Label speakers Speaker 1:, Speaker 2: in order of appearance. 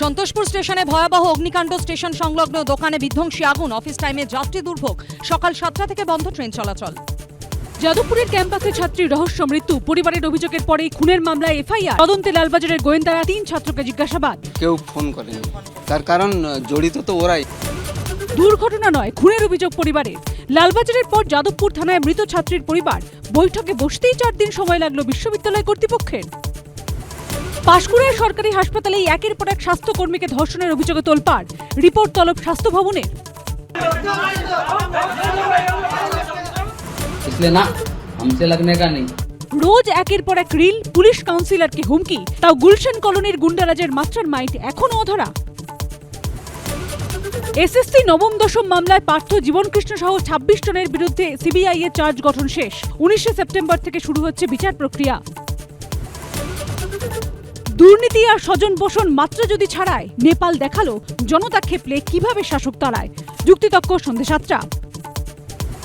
Speaker 1: সন্তোষপুর স্টেশনে ভয়াবহ অগ্নিকাণ্ড স্টেশন সংলগ্ন দোকানে বিধ্বংসী আগুন অফিস টাইমে যাত্রী দুর্ভোগ সকাল সাতটা থেকে বন্ধ ট্রেন চলাচল।
Speaker 2: যাদবপুরের ক্যাম্পাসে ছাত্রীর রহস্য মৃত্যু পরিবারের অভিযোগের পরেই খুনের মামলায় এফআইআর। তদন্তে লালবাজারের গোয়েন্দারা তিন ছাত্রকে জিজ্ঞাসাবাদ।
Speaker 3: কেউ ফোন করেনি। তার কারণ জড়িত তো ওরাই।
Speaker 2: দুর্ঘটনা নয় খুনের অভিযোগ পরিবারের। লালবাজারের পর যাদবপুর থানায় মৃত ছাত্রীর পরিবার বৈঠকে বসতেই চার দিন সময় লাগল বিশ্ববিদ্যালয় কর্তৃপক্ষের। পাশকুড়ায় সরকারি হাসপাতালে একের পর এক স্বাস্থ্যকর্মীকে ধর্ষণের অভিযোগে তোলপাড়। রিপোর্ট তলব স্বাস্থ্য
Speaker 4: ভবনে
Speaker 2: রোজ একের পর এক রিল পুলিশ কাউন্সিলরকে হুমকি। তাও গুলশান কলোনির গুন্ডারাজের মাস্টার মাইন্ড এখনও অধরা। এসএসসি নবম দশম মামলায় পার্থ জীবনকৃষ্ণ সহ ছাব্বিশ জনের বিরুদ্ধে সিবিআই এর চার্জ গঠন শেষ। উনিশে সেপ্টেম্বর থেকে শুরু হচ্ছে বিচার প্রক্রিয়া। দুর্নীতি আর স্বজন পোষণ মাত্রা যদি ছাড়ায়, নেপাল দেখাল জনতা খেপলে কীভাবে শাসক তাড়ায় যুক্তিতক্ক সন্ধে সাতটা